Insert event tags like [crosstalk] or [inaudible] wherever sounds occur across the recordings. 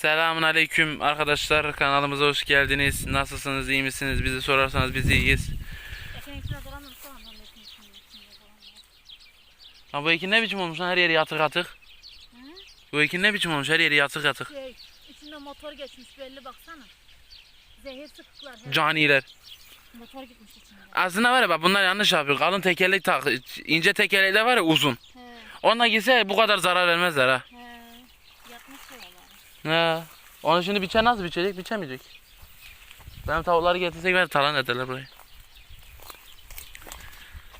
Selamun aleyküm arkadaşlar kanalımıza hoş geldiniz. Nasılsınız iyi misiniz bizi sorarsanız biz iyiyiz. Ha bu ekin ne biçim olmuş lan her yeri yatık yatık. Hı? Bu ekin ne biçim olmuş her yeri yatık yatık. Şey, içinde motor geçmiş belli baksana. Zehir sıktılar. her- Caniler. Motor gitmiş içinde. Aslında var ya bak bunlar yanlış yapıyor. Kalın tekerlek tak ince tekerlekler var ya uzun. He, Onunla gitse bu kadar zarar vermezler ha. he. Yapmış Ha. Onu şimdi biçer nasıl biçecek? Biçemeyecek. Benim tavukları getirsek ben talan ederler burayı.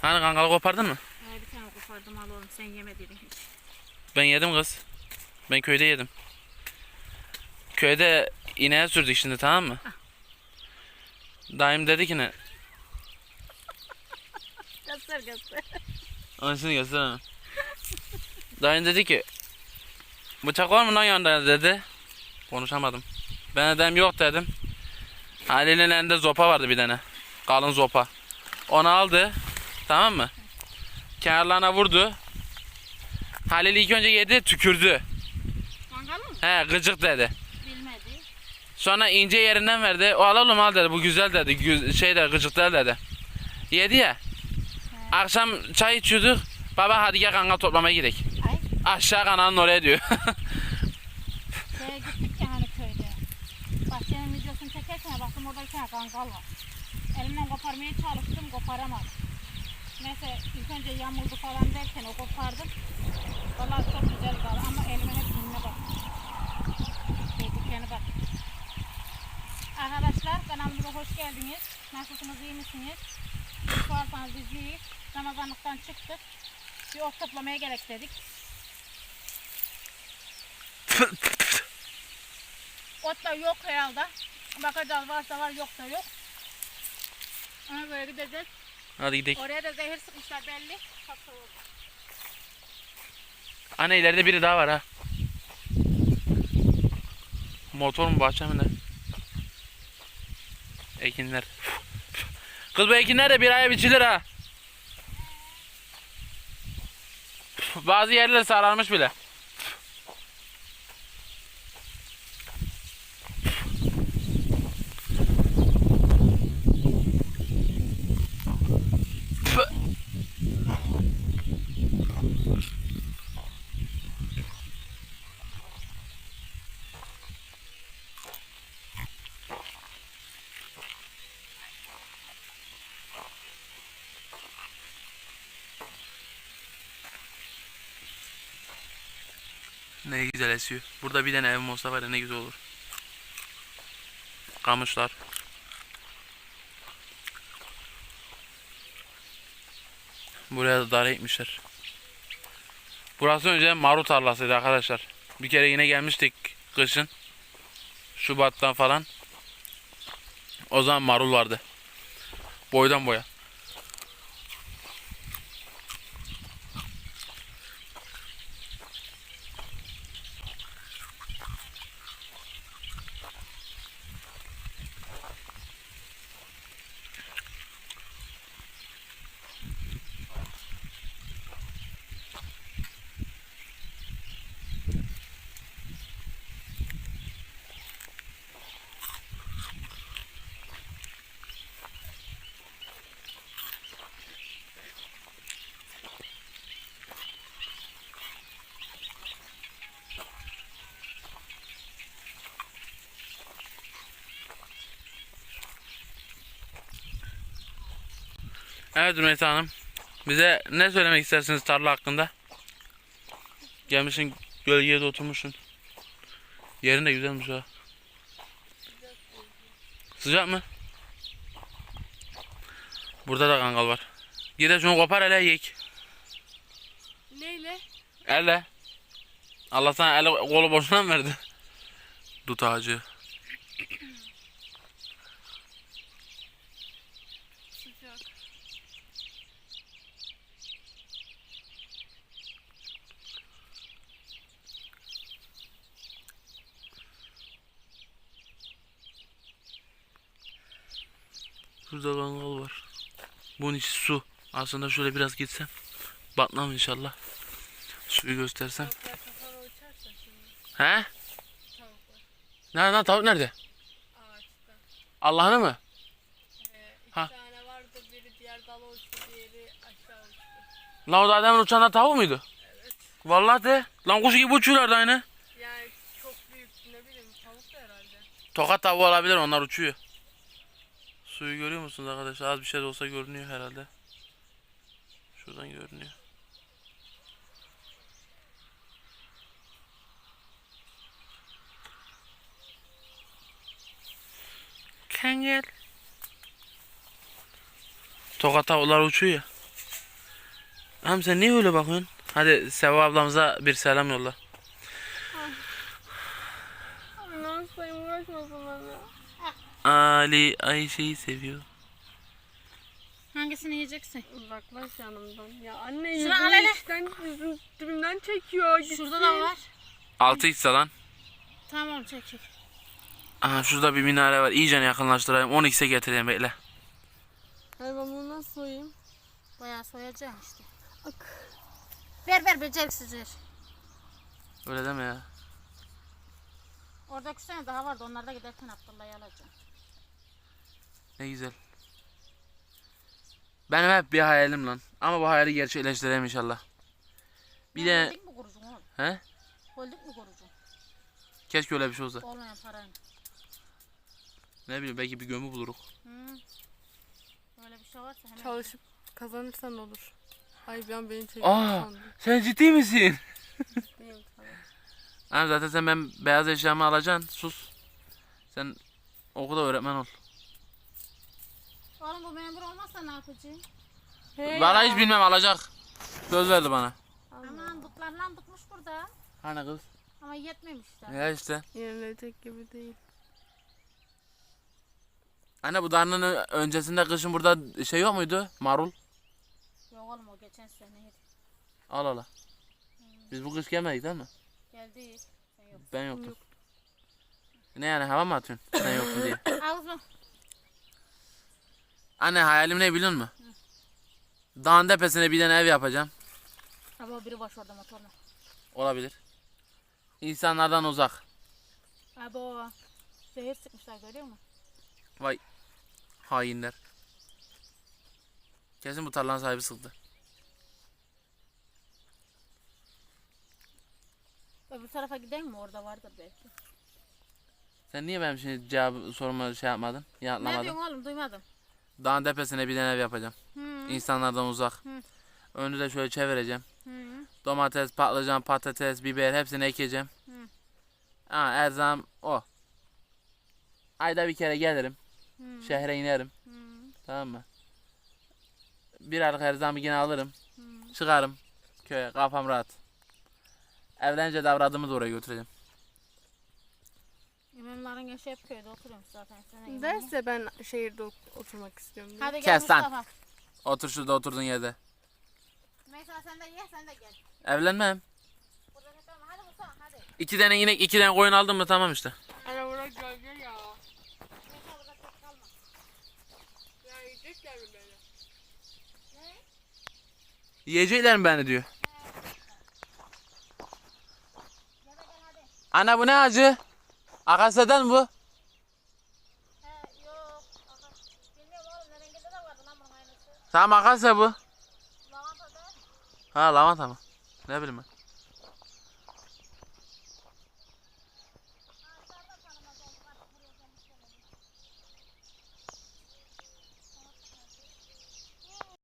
Hani kankalı kopardın mı? He, bir tane kopardım al oğlum sen yemedin hiç. Ben yedim kız. Ben köyde yedim. Köyde ineğe sürdük şimdi tamam mı? Daim dedi ki ne? [laughs] Göster göster. Anasını gösteremem. Daim dedi ki Bıçak var mı lan yanında dedi. Konuşamadım. Ben dedim yok dedim. Halil'in elinde zopa vardı bir tane. Kalın zopa. Onu aldı. Tamam mı? Kenarlarına vurdu. Halil ilk önce yedi tükürdü. Kankalı mı? He gıcık dedi. Bilmedi. Sonra ince yerinden verdi. O al oğlum al dedi. Bu güzel dedi. Gü- şey de gıcık değil dedi. Yedi ya. Akşam çay içiyorduk. Baba hadi gel kanka toplamaya gidelim. Aşağı kanalın oraya diyor. [laughs] Gittik köyde. Bahçenin videosunu çekerken baktım orada bir tane kangal var. Elimden koparmaya çalıştım koparamadım. Neyse ilk önce yamuldu falan derken o kopardım. Vallahi çok güzel kaldı ama elimin hep dinine bak. Dediklerine bak. Arkadaşlar kanalımıza hoş geldiniz. Nasılsınız iyi misiniz? Sorarsanız biz iyiyiz. Ramazanlıktan çıktık. Bir ot toplamaya gerek dedik. [laughs] Ot da yok herhalde. Bakacağız varsa var yoksa yok. Ona göre gideceğiz. hadi gidelim. Oraya da zehir sıkmışlar belli. Oldu. Anne ileride biri daha var ha. Motor mu bahçe mi ne? Ekinler. Kız bu ekinler de bir aya biçilir ha. Bazı yerler sararmış bile. Ne güzel esiyor. Burada bir tane evim olsa var ya ne güzel olur. Kamışlar. Buraya da dare etmişler. Burası önce marul tarlasıydı arkadaşlar. Bir kere yine gelmiştik kışın. Şubat'tan falan. O zaman marul vardı. Boydan boya. Evet Rümeysa Hanım. Bize ne söylemek istersiniz tarla hakkında? Gelmişsin gölgeye de oturmuşsun. Yerin de güzelmiş ha. Sıcak mı? Burada da kangal var. Gide şunu kopar hele yiyek. Neyle? Elle. Allah sana eli kolu boşuna mı verdi? Dut ağacı. Şurada kangal var. Bunun içi su. Aslında şöyle biraz gitsem. Batmam inşallah. Suyu göstersem. He? Nerede tavuk nerede? Ağaçta. Allah'ını mı? Ee, iki Ha. tane vardı. Biri diğer dala uçtu. Diğeri aşağı uçtu. Lan o da adamın uçan tavuk muydu? Vallahi de. Lan kuş gibi uçuyorlardı aynı. Yani çok büyük. Ne bileyim tavuk da herhalde. Tokat tavuğu olabilir onlar uçuyor. Suyu görüyor musunuz arkadaşlar? Az bir şey de olsa görünüyor herhalde. Şuradan görünüyor. Kengel. Tokat tavuklar uçuyor ya. Hem sen niye öyle bakıyorsun? Hadi Seva ablamıza bir selam yolla. Abi ne yapayım uğraşmasın. Ali Ayşe'yi seviyor. Hangisini yiyeceksin? Uzaklaş yanımdan. Ya anne Şunu al hele. yüzümü içten yüzüm dibimden çekiyor. Gitsin. Şurada da var. 6x lan. Tamam çek çek. Aha şurada bir minare var. İyice yakınlaştırayım. 10x'e getireyim bekle. Ay ben bunu nasıl soyayım? Bayağı soyacaksın işte. Ak. Ver ver beceriksiz ver. Öyle deme ya. Orada üç tane daha vardı. Onları da giderken Abdullah'ı alacağım. Ne güzel. Benim hep bir hayalim lan. Ama bu hayali gerçekleştireyim inşallah. Bir de Holding mi kurucun oğlum? he? Holding mi kurucun? Keşke öyle bir şey olsa. Olmayan parayla. Ne bileyim belki bir gömü buluruk. Hı. Öyle bir şey varsa hemen. Çalışıp kazanırsan olur. Ay bir an beni çekiyor Aa, sandım. sen ciddi misin? Değil tabii. Abi zaten sen ben beyaz eşyamı alacaksın. Sus. Sen okulda öğretmen ol. Oğlum bu memur olmazsa ne yapacaksın? Hey Valla ya. hiç bilmem alacak. Söz verdi bana. Aman dutlarla tutmuş burada. Hani kız? Ama yetmemişler. Ya işte. Yenilecek gibi değil. Anne bu darının öncesinde kışın burada şey yok muydu? Marul. Yok oğlum o geçen seneydi. Al al. al. Biz bu kış gelmedik değil mi? Geldi. Sen yok. Ben yoktum. Ne yani hava mı atıyorsun? Sen yoktun diye. [coughs] Al? Anne hayalim ne biliyor musun? Dağın tepesine bir tane ev yapacağım. Ama biri baş orada motorla. Olabilir. İnsanlardan uzak. Abi o zehir sıkmışlar görüyor musun? Vay hainler. Kesin bu tarlanın sahibi sıktı. Öbür tarafa gidelim mi? Orada vardır belki. Sen niye benim şimdi cevabı soruma şey yapmadın? Ne diyorsun oğlum? Duymadım. Dağın tepesine bir tane ev yapacağım. Hı. İnsanlardan uzak. Hı. Önü de şöyle çevireceğim. Hı. Domates, patlıcan, patates, biber hepsini ekeceğim. Hı. Ha, her zaman o. Ayda bir kere gelirim. Hı. Şehre inerim. Hı. Tamam mı? Bir aylık zaman yine alırım. Hı. Çıkarım köye. Kafam rahat. Evlenince de avradımı da oraya götüreceğim. İmamların yaşı hep köyde oturuyormuş zaten. Sen. Derse ben şehirde ot- oturmak istiyorum. diye. Hadi gel Kes lan. Mustafa. Otur şurada oturduğun yerde. Mesela sen de ye sen de gel. Evlenmem. Burada tamam hadi Mustafa hadi. İki tane inek, iki tane koyun aldım mı tamam işte. Ana bırak gölge ya. Mesela burada çok kalma. Ya yiyecekler mi beni? Ne? Yiyecekler mi beni diyor. Gel hadi. Ana bu ne acı? Akasya'dan bu. He yok. Bilmiyorum oğlum nerengede de vardı lan bunun aynısı. Tamam akasya bu. Lavanta da. Ha lavanta mı? Ne bileyim ben.